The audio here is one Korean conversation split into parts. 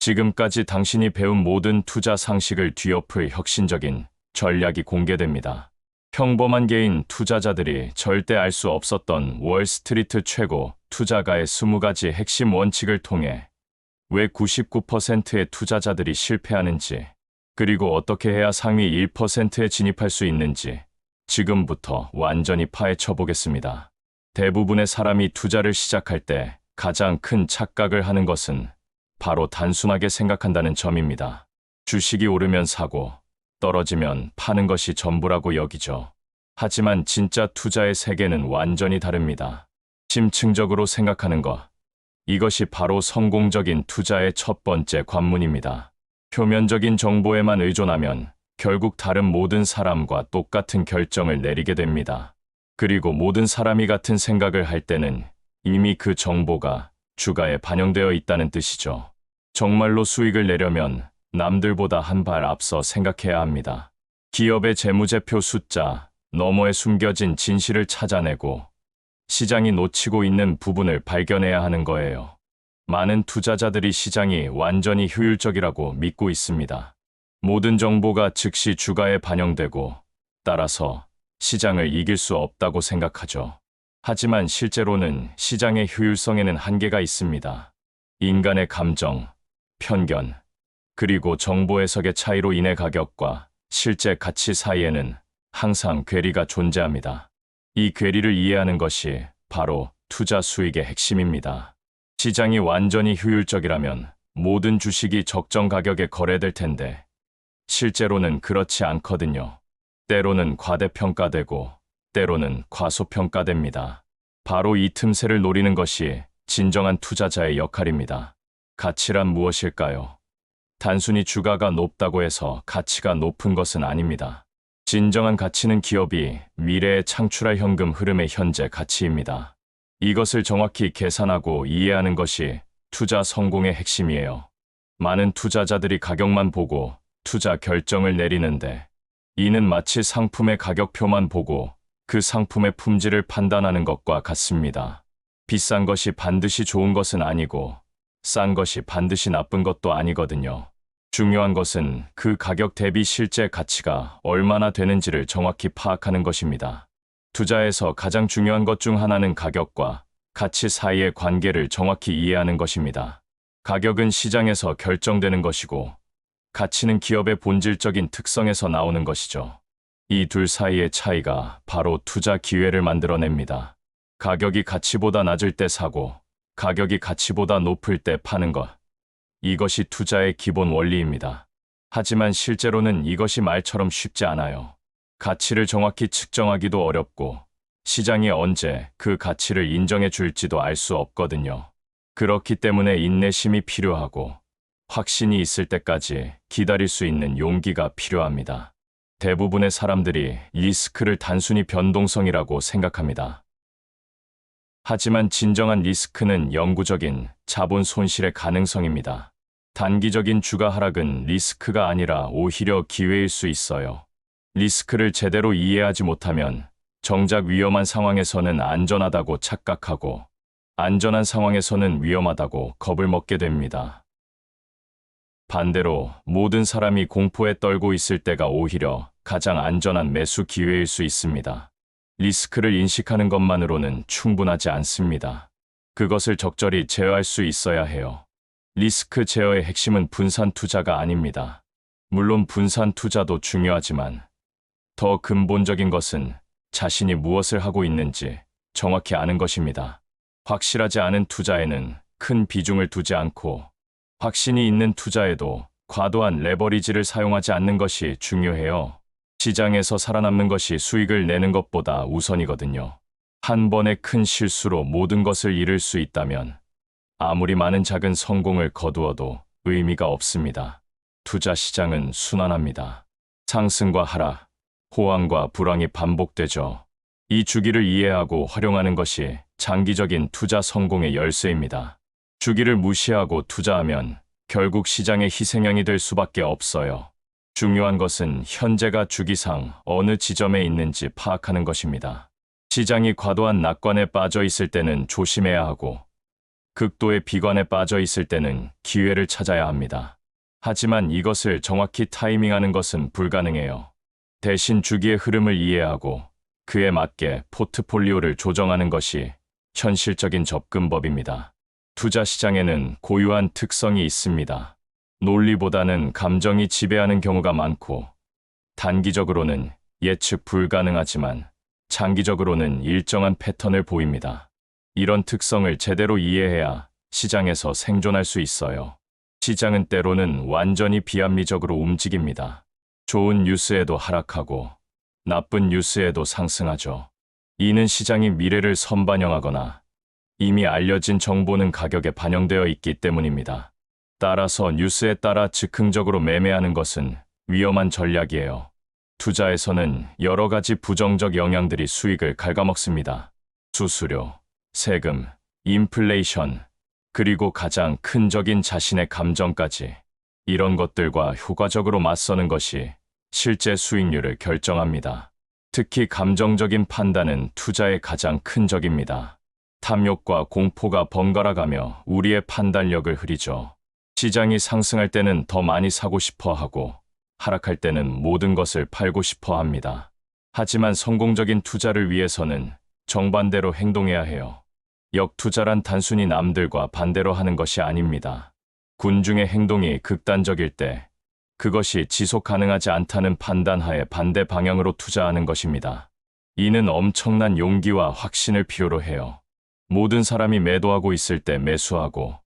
지금까지 당신이 배운 모든 투자 상식을 뒤엎을 혁신적인 전략이 공개됩니다. 평범한 개인 투자자들이 절대 알 수 없었던 월스트리트 최고 투자가의 20가지 핵심 원칙을 통해 왜 99%의 투자자들이 실패하는지, 그리고 어떻게 해야 상위 1%에 진입할 수 있는지 지금부터 완전히 파헤쳐 보겠습니다. 대부분의 사람이 투자를 시작할 때 가장 큰 착각을 하는 것은 바로 단순하게 생각한다는 점입니다. 주식이 오르면 사고, 떨어지면 파는 것이 전부라고 여기죠. 하지만 진짜 투자의 세계는 완전히 다릅니다. 심층적으로 생각하는 것. 이것이 바로 성공적인 투자의 첫 번째 관문입니다. 표면적인 정보에만 의존하면 결국 다른 모든 사람과 똑같은 결정을 내리게 됩니다. 그리고 모든 사람이 같은 생각을 할 때는 이미 그 정보가 주가에 반영되어 있다는 뜻이죠. 정말로 수익을 내려면 남들보다 한 발 앞서 생각해야 합니다. 기업의 재무제표 숫자, 너머에 숨겨진 진실을 찾아내고 시장이 놓치고 있는 부분을 발견해야 하는 거예요. 많은 투자자들이 시장이 완전히 효율적이라고 믿고 있습니다. 모든 정보가 즉시 주가에 반영되고 따라서 시장을 이길 수 없다고 생각하죠. 하지만 실제로는 시장의 효율성에는 한계가 있습니다. 인간의 감정, 편견, 그리고 정보 해석의 차이로 인해 가격과 실제 가치 사이에는 항상 괴리가 존재합니다. 이 괴리를 이해하는 것이 바로 투자 수익의 핵심입니다. 시장이 완전히 효율적이라면 모든 주식이 적정 가격에 거래될 텐데 실제로는 그렇지 않거든요. 때로는 과대평가되고 때로는 과소평가됩니다. 바로 이 틈새를 노리는 것이 진정한 투자자의 역할입니다. 가치란 무엇일까요? 단순히 주가가 높다고 해서 가치가 높은 것은 아닙니다. 진정한 가치는 기업이 미래에 창출할 현금 흐름의 현재 가치입니다. 이것을 정확히 계산하고 이해하는 것이 투자 성공의 핵심이에요. 많은 투자자들이 가격만 보고 투자 결정을 내리는데 이는 마치 상품의 가격표만 보고 그 상품의 품질을 판단하는 것과 같습니다. 비싼 것이 반드시 좋은 것은 아니고 싼 것이 반드시 나쁜 것도 아니거든요. 중요한 것은 그 가격 대비 실제 가치가 얼마나 되는지를 정확히 파악하는 것입니다. 투자에서 가장 중요한 것 중 하나는 가격과 가치 사이의 관계를 정확히 이해하는 것입니다. 가격은 시장에서 결정되는 것이고, 가치는 기업의 본질적인 특성에서 나오는 것이죠. 이 둘 사이의 차이가 바로 투자 기회를 만들어냅니다. 가격이 가치보다 낮을 때 사고, 가격이 가치보다 높을 때 파는 것. 이것이 투자의 기본 원리입니다. 하지만 실제로는 이것이 말처럼 쉽지 않아요. 가치를 정확히 측정하기도 어렵고 시장이 언제 그 가치를 인정해 줄지도 알 수 없거든요. 그렇기 때문에 인내심이 필요하고 확신이 있을 때까지 기다릴 수 있는 용기가 필요합니다. 대부분의 사람들이 리스크를 단순히 변동성이라고 생각합니다. 하지만 진정한 리스크는 영구적인 자본 손실의 가능성입니다. 단기적인 주가 하락은 리스크가 아니라 오히려 기회일 수 있어요. 리스크를 제대로 이해하지 못하면 정작 위험한 상황에서는 안전하다고 착각하고 안전한 상황에서는 위험하다고 겁을 먹게 됩니다. 반대로 모든 사람이 공포에 떨고 있을 때가 오히려 가장 안전한 매수 기회일 수 있습니다. 리스크를 인식하는 것만으로는 충분하지 않습니다. 그것을 적절히 제어할 수 있어야 해요. 리스크 제어의 핵심은 분산 투자가 아닙니다. 물론 분산 투자도 중요하지만 더 근본적인 것은 자신이 무엇을 하고 있는지 정확히 아는 것입니다. 확실하지 않은 투자에는 큰 비중을 두지 않고 확신이 있는 투자에도 과도한 레버리지를 사용하지 않는 것이 중요해요. 시장에서 살아남는 것이 수익을 내는 것보다 우선이거든요. 한 번의 큰 실수로 모든 것을 잃을 수 있다면 아무리 많은 작은 성공을 거두어도 의미가 없습니다. 투자 시장은 순환합니다. 상승과 하락, 호황과 불황이 반복되죠. 이 주기를 이해하고 활용하는 것이 장기적인 투자 성공의 열쇠입니다. 주기를 무시하고 투자하면 결국 시장의 희생양이 될 수밖에 없어요. 중요한 것은 현재가 주기상 어느 지점에 있는지 파악하는 것입니다. 시장이 과도한 낙관에 빠져 있을 때는 조심해야 하고, 극도의 비관에 빠져 있을 때는 기회를 찾아야 합니다. 하지만 이것을 정확히 타이밍하는 것은 불가능해요. 대신 주기의 흐름을 이해하고 그에 맞게 포트폴리오를 조정하는 것이 현실적인 접근법입니다. 투자 시장에는 고유한 특성이 있습니다. 논리보다는 감정이 지배하는 경우가 많고, 단기적으로는 예측 불가능하지만 장기적으로는 일정한 패턴을 보입니다. 이런 특성을 제대로 이해해야 시장에서 생존할 수 있어요. 시장은 때로는 완전히 비합리적으로 움직입니다. 좋은 뉴스에도 하락하고 나쁜 뉴스에도 상승하죠. 이는 시장이 미래를 선반영하거나 이미 알려진 정보는 가격에 반영되어 있기 때문입니다. 따라서 뉴스에 따라 즉흥적으로 매매하는 것은 위험한 전략이에요. 투자에서는 여러 가지 부정적 영향들이 수익을 갉아먹습니다. 수수료, 세금, 인플레이션, 그리고 가장 큰 적인 자신의 감정까지 이런 것들과 효과적으로 맞서는 것이 실제 수익률을 결정합니다. 특히 감정적인 판단은 투자의 가장 큰 적입니다. 탐욕과 공포가 번갈아가며 우리의 판단력을 흐리죠. 시장이 상승할 때는 더 많이 사고 싶어 하고 하락할 때는 모든 것을 팔고 싶어 합니다. 하지만 성공적인 투자를 위해서는 정반대로 행동해야 해요. 역투자란 단순히 남들과 반대로 하는 것이 아닙니다. 군중의 행동이 극단적일 때 그것이 지속 가능하지 않다는 판단하에 반대 방향으로 투자하는 것입니다. 이는 엄청난 용기와 확신을 필요로 해요. 모든 사람이 매도하고 있을 때 매수하고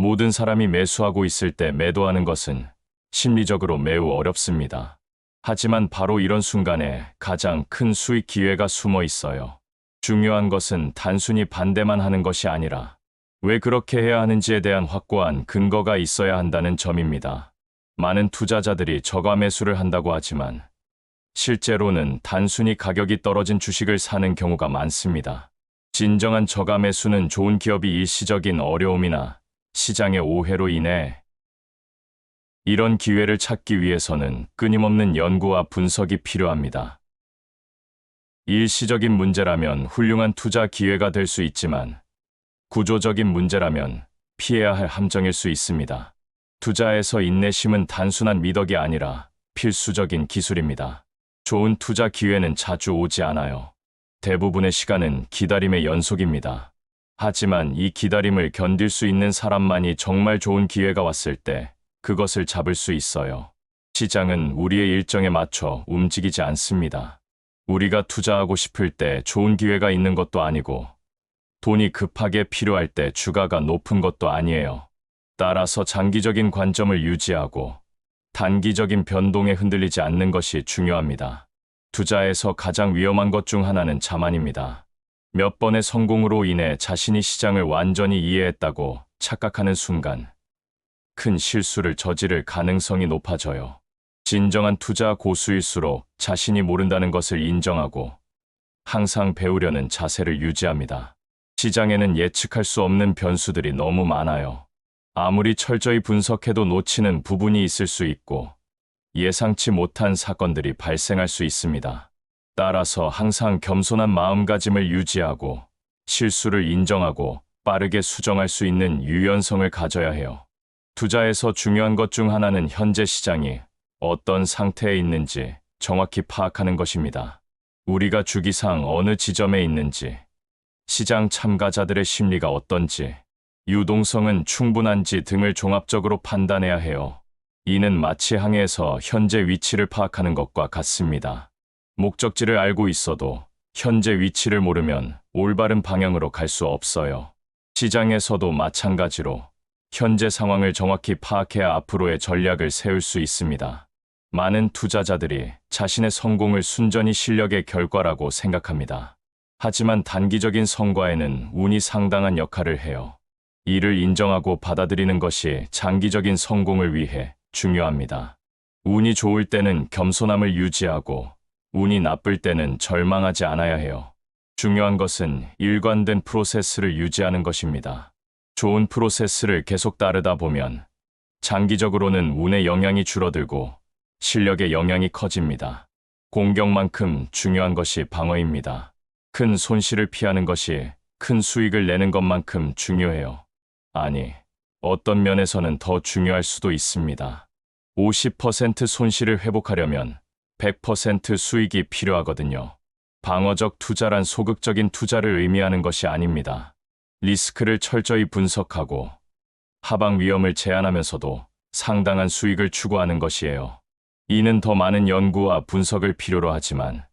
모든 사람이 매수하고 있을 때 매도하는 것은 심리적으로 매우 어렵습니다. 하지만 바로 이런 순간에 가장 큰 수익 기회가 숨어 있어요. 중요한 것은 단순히 반대만 하는 것이 아니라 왜 그렇게 해야 하는지에 대한 확고한 근거가 있어야 한다는 점입니다. 많은 투자자들이 저가 매수를 한다고 하지만 실제로는 단순히 가격이 떨어진 주식을 사는 경우가 많습니다. 진정한 저가 매수는 좋은 기업이 일시적인 어려움이나 시장의 오해로 인해 이런 기회를 찾기 위해서는 끊임없는 연구와 분석이 필요합니다. 일시적인 문제라면 훌륭한 투자 기회가 될 수 있지만 구조적인 문제라면 피해야 할 함정일 수 있습니다. 투자에서 인내심은 단순한 미덕이 아니라 필수적인 기술입니다. 좋은 투자 기회는 자주 오지 않아요. 대부분의 시간은 기다림의 연속입니다. 하지만 이 기다림을 견딜 수 있는 사람만이 정말 좋은 기회가 왔을 때 그것을 잡을 수 있어요. 시장은 우리의 일정에 맞춰 움직이지 않습니다. 우리가 투자하고 싶을 때 좋은 기회가 있는 것도 아니고 돈이 급하게 필요할 때 주가가 높은 것도 아니에요. 따라서 장기적인 관점을 유지하고 단기적인 변동에 흔들리지 않는 것이 중요합니다. 투자에서 가장 위험한 것 중 하나는 자만입니다. 몇 번의 성공으로 인해 자신이 시장을 완전히 이해했다고 착각하는 순간 큰 실수를 저지를 가능성이 높아져요. 진정한 투자 고수일수록 자신이 모른다는 것을 인정하고 항상 배우려는 자세를 유지합니다. 시장에는 예측할 수 없는 변수들이 너무 많아요. 아무리 철저히 분석해도 놓치는 부분이 있을 수 있고 예상치 못한 사건들이 발생할 수 있습니다. 따라서 항상 겸손한 마음가짐을 유지하고 실수를 인정하고 빠르게 수정할 수 있는 유연성을 가져야 해요. 투자에서 중요한 것 중 하나는 현재 시장이 어떤 상태에 있는지 정확히 파악하는 것입니다. 우리가 주기상 어느 지점에 있는지, 시장 참가자들의 심리가 어떤지, 유동성은 충분한지 등을 종합적으로 판단해야 해요. 이는 마치 항해에서 현재 위치를 파악하는 것과 같습니다. 목적지를 알고 있어도 현재 위치를 모르면 올바른 방향으로 갈 수 없어요. 시장에서도 마찬가지로 현재 상황을 정확히 파악해야 앞으로의 전략을 세울 수 있습니다. 많은 투자자들이 자신의 성공을 순전히 실력의 결과라고 생각합니다. 하지만 단기적인 성과에는 운이 상당한 역할을 해요. 이를 인정하고 받아들이는 것이 장기적인 성공을 위해 중요합니다. 운이 좋을 때는 겸손함을 유지하고 운이 나쁠 때는 절망하지 않아야 해요. 중요한 것은 일관된 프로세스를 유지하는 것입니다. 좋은 프로세스를 계속 따르다 보면 장기적으로는 운의 영향이 줄어들고 실력의 영향이 커집니다. 공격만큼 중요한 것이 방어입니다. 큰 손실을 피하는 것이 큰 수익을 내는 것만큼 중요해요. 아니, 어떤 면에서는 더 중요할 수도 있습니다. 50% 손실을 회복하려면 100% 수익이 필요하거든요. 방어적 투자란 소극적인 투자를 의미하는 것이 아닙니다. 리스크를 철저히 분석하고 하방 위험을 제한하면서도 상당한 수익을 추구하는 것이에요. 이는 더 많은 연구와 분석을 필요로 하지만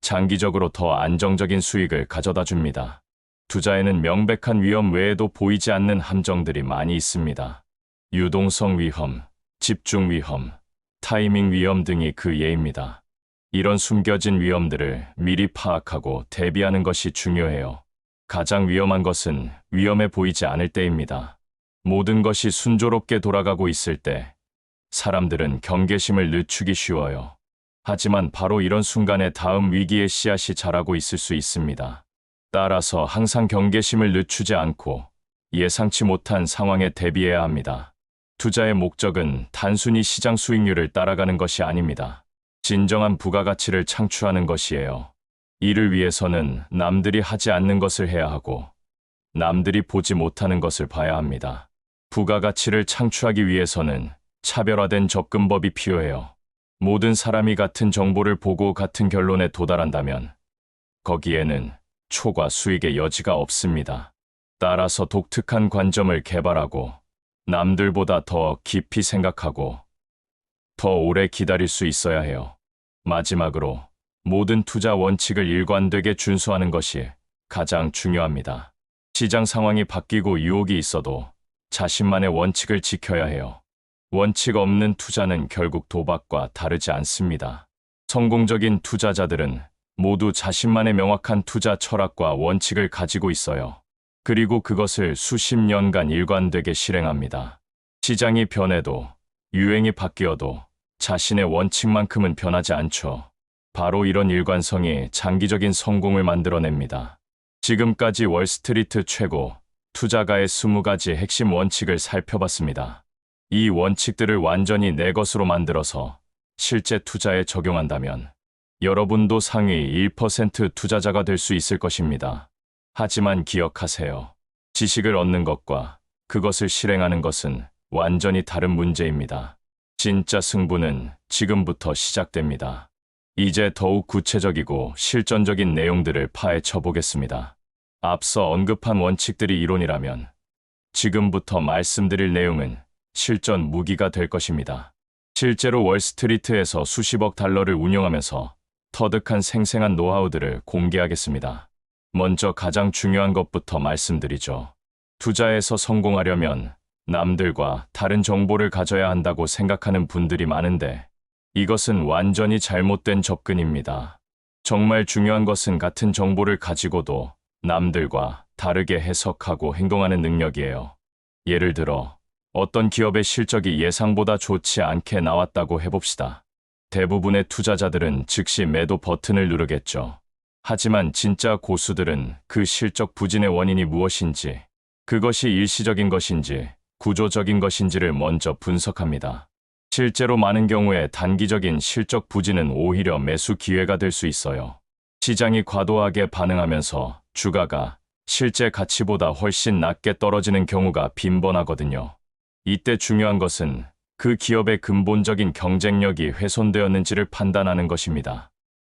장기적으로 더 안정적인 수익을 가져다 줍니다. 투자에는 명백한 위험 외에도 보이지 않는 함정들이 많이 있습니다. 유동성 위험, 집중 위험, 타이밍 위험 등이 그 예입니다. 이런 숨겨진 위험들을 미리 파악하고 대비하는 것이 중요해요. 가장 위험한 것은 위험해 보이지 않을 때입니다. 모든 것이 순조롭게 돌아가고 있을 때 사람들은 경계심을 늦추기 쉬워요. 하지만 바로 이런 순간에 다음 위기의 씨앗이 자라고 있을 수 있습니다. 따라서 항상 경계심을 늦추지 않고 예상치 못한 상황에 대비해야 합니다. 투자의 목적은 단순히 시장 수익률을 따라가는 것이 아닙니다. 진정한 부가가치를 창출하는 것이에요. 이를 위해서는 남들이 하지 않는 것을 해야 하고 남들이 보지 못하는 것을 봐야 합니다. 부가가치를 창출하기 위해서는 차별화된 접근법이 필요해요. 모든 사람이 같은 정보를 보고 같은 결론에 도달한다면 거기에는 초과 수익의 여지가 없습니다. 따라서 독특한 관점을 개발하고 남들보다 더 깊이 생각하고 더 오래 기다릴 수 있어야 해요. 마지막으로 모든 투자 원칙을 일관되게 준수하는 것이 가장 중요합니다. 시장 상황이 바뀌고 유혹이 있어도 자신만의 원칙을 지켜야 해요. 원칙 없는 투자는 결국 도박과 다르지 않습니다. 성공적인 투자자들은 모두 자신만의 명확한 투자 철학과 원칙을 가지고 있어요. 그리고 그것을 수십 년간 일관되게 실행합니다. 시장이 변해도 유행이 바뀌어도 자신의 원칙만큼은 변하지 않죠. 바로 이런 일관성이 장기적인 성공을 만들어냅니다. 지금까지 월스트리트 최고 투자가의 20가지 핵심 원칙을 살펴봤습니다. 이 원칙들을 완전히 내 것으로 만들어서 실제 투자에 적용한다면 여러분도 상위 1% 투자자가 될 수 있을 것입니다. 하지만 기억하세요. 지식을 얻는 것과 그것을 실행하는 것은 완전히 다른 문제입니다. 진짜 승부는 지금부터 시작됩니다. 이제 더욱 구체적이고 실전적인 내용들을 파헤쳐 보겠습니다. 앞서 언급한 원칙들이 이론이라면 지금부터 말씀드릴 내용은 실전 무기가 될 것입니다. 실제로 월스트리트에서 수십억 달러를 운용하면서 터득한 생생한 노하우들을 공개하겠습니다. 먼저 가장 중요한 것부터 말씀드리죠. 투자에서 성공하려면 남들과 다른 정보를 가져야 한다고 생각하는 분들이 많은데 이것은 완전히 잘못된 접근입니다. 정말 중요한 것은 같은 정보를 가지고도 남들과 다르게 해석하고 행동하는 능력이에요. 예를 들어 어떤 기업의 실적이 예상보다 좋지 않게 나왔다고 해봅시다. 대부분의 투자자들은 즉시 매도 버튼을 누르겠죠. 하지만 진짜 고수들은 그 실적 부진의 원인이 무엇인지, 그것이 일시적인 것인지, 구조적인 것인지를 먼저 분석합니다. 실제로 많은 경우에 단기적인 실적 부진은 오히려 매수 기회가 될 수 있어요. 시장이 과도하게 반응하면서 주가가 실제 가치보다 훨씬 낮게 떨어지는 경우가 빈번하거든요. 이때 중요한 것은 그 기업의 근본적인 경쟁력이 훼손되었는지를 판단하는 것입니다.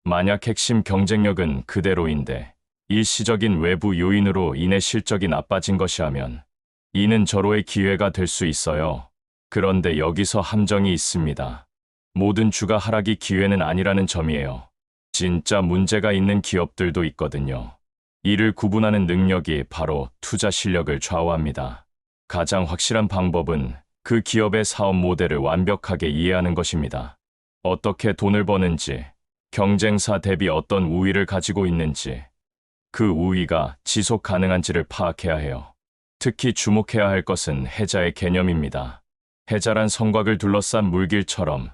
만약 핵심 경쟁력은 그대로인데 일시적인 외부 요인으로 인해 실적이 나빠진 것이라면 이는 절호의 기회가 될 수 있어요. 그런데 여기서 함정이 있습니다. 모든 주가 하락이 기회는 아니라는 점이에요. 진짜 문제가 있는 기업들도 있거든요. 이를 구분하는 능력이 바로 투자 실력을 좌우합니다. 가장 확실한 방법은 그 기업의 사업 모델을 완벽하게 이해하는 것입니다. 어떻게 돈을 버는지, 경쟁사 대비 어떤 우위를 가지고 있는지, 그 우위가 지속 가능한지를 파악해야 해요. 특히 주목해야 할 것은 해자의 개념입니다. 해자란 성곽을 둘러싼 물길처럼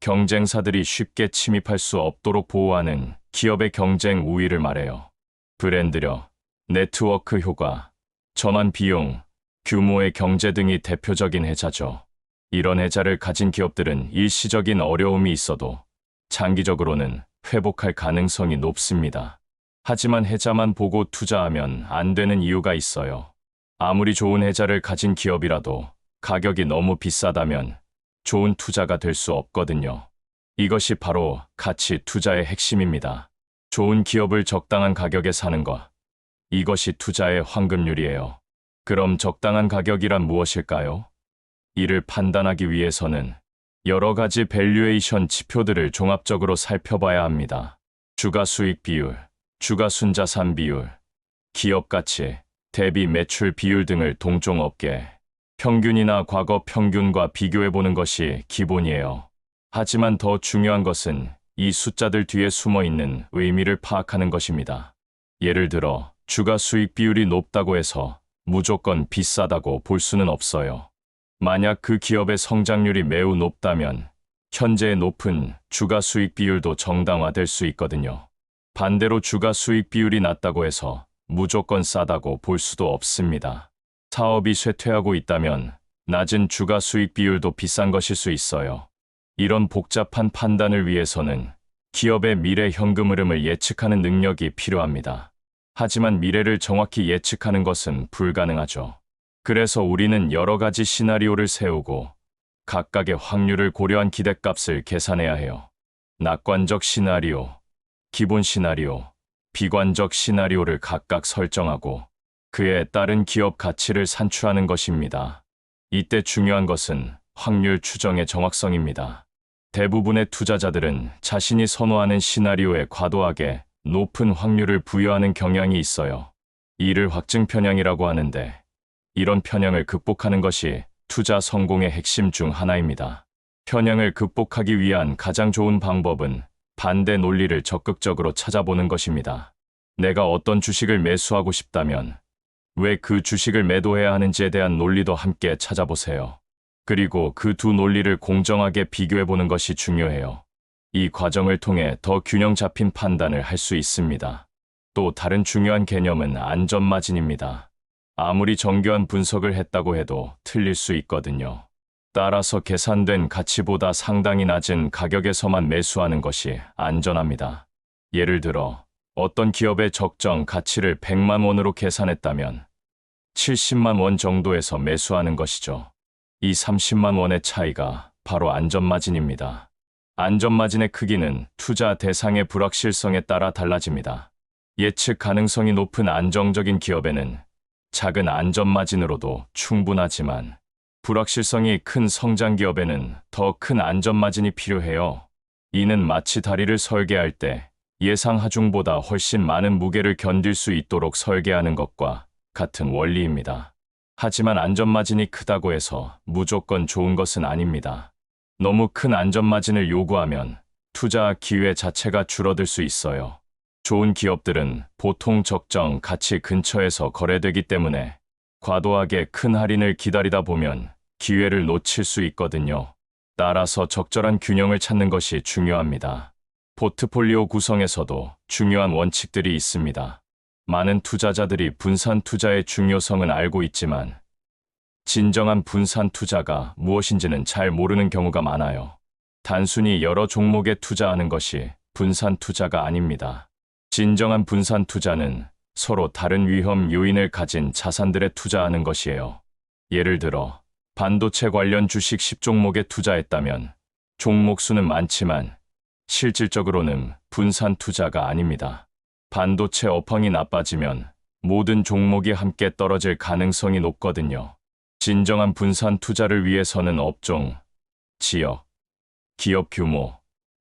경쟁사들이 쉽게 침입할 수 없도록 보호하는 기업의 경쟁 우위를 말해요. 브랜드력, 네트워크 효과, 전환 비용, 규모의 경제 등이 대표적인 해자죠. 이런 해자를 가진 기업들은 일시적인 어려움이 있어도 장기적으로는 회복할 가능성이 높습니다. 하지만 해자만 보고 투자하면 안 되는 이유가 있어요. 아무리 좋은 해자를 가진 기업이라도 가격이 너무 비싸다면 좋은 투자가 될 수 없거든요. 이것이 바로 가치 투자의 핵심입니다. 좋은 기업을 적당한 가격에 사는 것. 이것이 투자의 황금률이에요. 그럼 적당한 가격이란 무엇일까요? 이를 판단하기 위해서는 여러 가지 밸류에이션 지표들을 종합적으로 살펴봐야 합니다. 주가 수익 비율, 주가 순자산 비율, 기업 가치, 대비 매출 비율 등을 동종 업계 평균이나 과거 평균과 비교해 보는 것이 기본이에요. 하지만 더 중요한 것은 이 숫자들 뒤에 숨어 있는 의미를 파악하는 것입니다. 예를 들어 주가 수익 비율이 높다고 해서 무조건 비싸다고 볼 수는 없어요. 만약 그 기업의 성장률이 매우 높다면 현재의 높은 주가 수익 비율도 정당화될 수 있거든요. 반대로 주가 수익 비율이 낮다고 해서 무조건 싸다고 볼 수도 없습니다. 사업이 쇠퇴하고 있다면 낮은 주가 수익 비율도 비싼 것일 수 있어요. 이런 복잡한 판단을 위해서는 기업의 미래 현금 흐름을 예측하는 능력이 필요합니다. 하지만 미래를 정확히 예측하는 것은 불가능하죠. 그래서 우리는 여러 가지 시나리오를 세우고 각각의 확률을 고려한 기대값을 계산해야 해요. 낙관적 시나리오, 기본 시나리오, 비관적 시나리오를 각각 설정하고 그에 따른 기업 가치를 산출하는 것입니다. 이때 중요한 것은 확률 추정의 정확성입니다. 대부분의 투자자들은 자신이 선호하는 시나리오에 과도하게 높은 확률을 부여하는 경향이 있어요. 이를 확증 편향이라고 하는데 이런 편향을 극복하는 것이 투자 성공의 핵심 중 하나입니다. 편향을 극복하기 위한 가장 좋은 방법은 반대 논리를 적극적으로 찾아보는 것입니다. 내가 어떤 주식을 매수하고 싶다면 왜 그 주식을 매도해야 하는지에 대한 논리도 함께 찾아보세요. 그리고 그 두 논리를 공정하게 비교해 보는 것이 중요해요. 이 과정을 통해 더 균형 잡힌 판단을 할 수 있습니다. 또 다른 중요한 개념은 안전마진입니다. 아무리 정교한 분석을 했다고 해도 틀릴 수 있거든요. 따라서 계산된 가치보다 상당히 낮은 가격에서만 매수하는 것이 안전합니다. 예를 들어 어떤 기업의 적정 가치를 100만 원으로 계산했다면 70만 원 정도에서 매수하는 것이죠. 이 30만 원의 차이가 바로 안전마진입니다. 안전마진의 크기는 투자 대상의 불확실성에 따라 달라집니다. 예측 가능성이 높은 안정적인 기업에는 작은 안전마진으로도 충분하지만 불확실성이 큰 성장 기업에는 더 큰 안전마진이 필요해요. 이는 마치 다리를 설계할 때 예상 하중보다 훨씬 많은 무게를 견딜 수 있도록 설계하는 것과 같은 원리입니다. 하지만 안전마진이 크다고 해서 무조건 좋은 것은 아닙니다. 너무 큰 안전마진을 요구하면 투자 기회 자체가 줄어들 수 있어요. 좋은 기업들은 보통 적정 가치 근처에서 거래되기 때문에 과도하게 큰 할인을 기다리다 보면 기회를 놓칠 수 있거든요. 따라서 적절한 균형을 찾는 것이 중요합니다. 포트폴리오 구성에서도 중요한 원칙들이 있습니다. 많은 투자자들이 분산 투자의 중요성은 알고 있지만 진정한 분산 투자가 무엇인지는 잘 모르는 경우가 많아요. 단순히 여러 종목에 투자하는 것이 분산 투자가 아닙니다. 진정한 분산 투자는 서로 다른 위험 요인을 가진 자산들에 투자하는 것이에요. 예를 들어 반도체 관련 주식 10종목에 투자했다면 종목 수는 많지만 실질적으로는 분산 투자가 아닙니다. 반도체 업황이 나빠지면 모든 종목이 함께 떨어질 가능성이 높거든요. 진정한 분산 투자를 위해서는 업종, 지역, 기업 규모,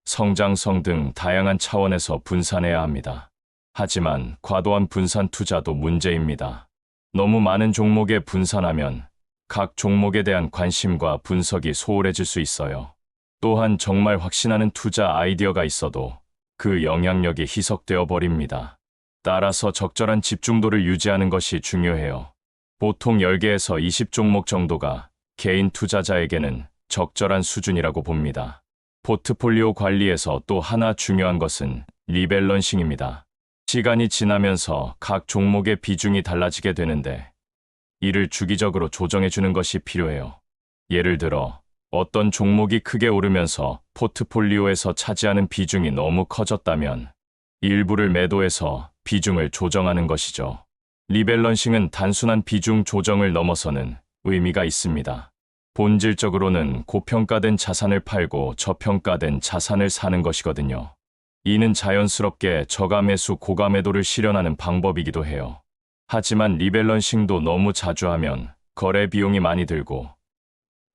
성장성 등 다양한 차원에서 분산해야 합니다. 하지만 과도한 분산 투자도 문제입니다. 너무 많은 종목에 분산하면 각 종목에 대한 관심과 분석이 소홀해질 수 있어요. 또한 정말 확신하는 투자 아이디어가 있어도 그 영향력이 희석되어 버립니다. 따라서 적절한 집중도를 유지하는 것이 중요해요. 보통 10개에서 20종목 정도가 개인 투자자에게는 적절한 수준이라고 봅니다. 포트폴리오 관리에서 또 하나 중요한 것은 리밸런싱입니다. 시간이 지나면서 각 종목의 비중이 달라지게 되는데 이를 주기적으로 조정해 주는 것이 필요해요. 예를 들어 어떤 종목이 크게 오르면서 포트폴리오에서 차지하는 비중이 너무 커졌다면 일부를 매도해서 비중을 조정하는 것이죠. 리밸런싱은 단순한 비중 조정을 넘어서는 의미가 있습니다. 본질적으로는 고평가된 자산을 팔고 저평가된 자산을 사는 것이거든요. 이는 자연스럽게 저가 매수 고가 매도를 실현하는 방법이기도 해요. 하지만 리밸런싱도 너무 자주 하면 거래 비용이 많이 들고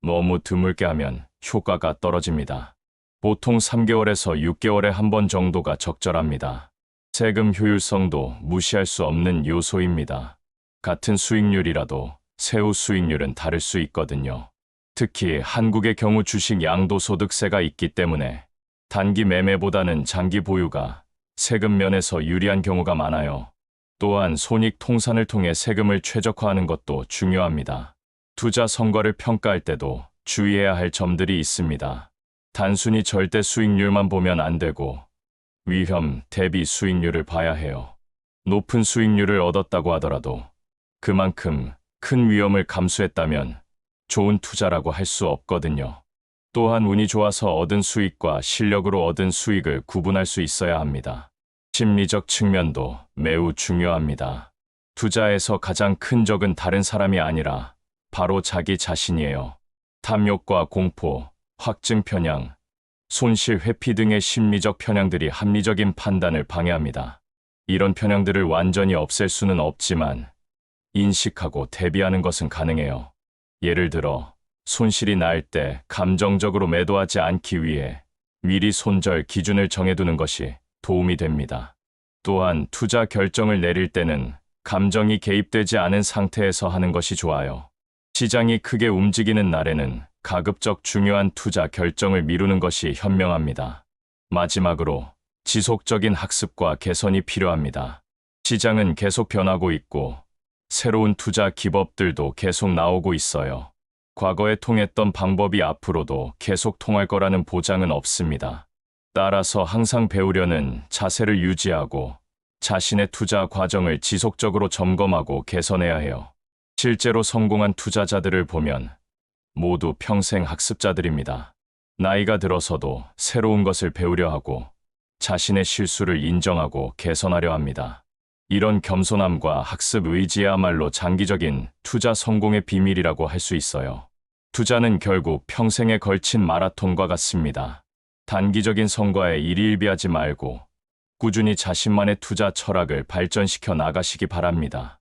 너무 드물게 하면 효과가 떨어집니다. 보통 3개월에서 6개월에 한 번 정도가 적절합니다. 세금 효율성도 무시할 수 없는 요소입니다. 같은 수익률이라도 세후 수익률은 다를 수 있거든요. 특히 한국의 경우 주식 양도소득세가 있기 때문에 단기 매매보다는 장기 보유가 세금 면에서 유리한 경우가 많아요. 또한 손익 통산을 통해 세금을 최적화하는 것도 중요합니다. 투자 성과를 평가할 때도 주의해야 할 점들이 있습니다. 단순히 절대 수익률만 보면 안 되고 위험 대비 수익률을 봐야 해요. 높은 수익률을 얻었다고 하더라도 그만큼 큰 위험을 감수했다면 좋은 투자라고 할 수 없거든요. 또한 운이 좋아서 얻은 수익과 실력으로 얻은 수익을 구분할 수 있어야 합니다. 심리적 측면도 매우 중요합니다. 투자에서 가장 큰 적은 다른 사람이 아니라 바로 자기 자신이에요. 탐욕과 공포, 확증 편향, 손실 회피 등의 심리적 편향들이 합리적인 판단을 방해합니다. 이런 편향들을 완전히 없앨 수는 없지만 인식하고 대비하는 것은 가능해요. 예를 들어 손실이 날 때 감정적으로 매도하지 않기 위해 미리 손절 기준을 정해두는 것이 도움이 됩니다. 또한 투자 결정을 내릴 때는 감정이 개입되지 않은 상태에서 하는 것이 좋아요. 시장이 크게 움직이는 날에는 가급적 중요한 투자 결정을 미루는 것이 현명합니다. 마지막으로 지속적인 학습과 개선이 필요합니다. 시장은 계속 변하고 있고 새로운 투자 기법들도 계속 나오고 있어요. 과거에 통했던 방법이 앞으로도 계속 통할 거라는 보장은 없습니다. 따라서 항상 배우려는 자세를 유지하고 자신의 투자 과정을 지속적으로 점검하고 개선해야 해요. 실제로 성공한 투자자들을 보면 모두 평생 학습자들입니다. 나이가 들어서도 새로운 것을 배우려 하고 자신의 실수를 인정하고 개선하려 합니다. 이런 겸손함과 학습 의지야말로 장기적인 투자 성공의 비밀이라고 할 수 있어요. 투자는 결국 평생에 걸친 마라톤과 같습니다. 단기적인 성과에 일희일비하지 말고 꾸준히 자신만의 투자 철학을 발전시켜 나가시기 바랍니다.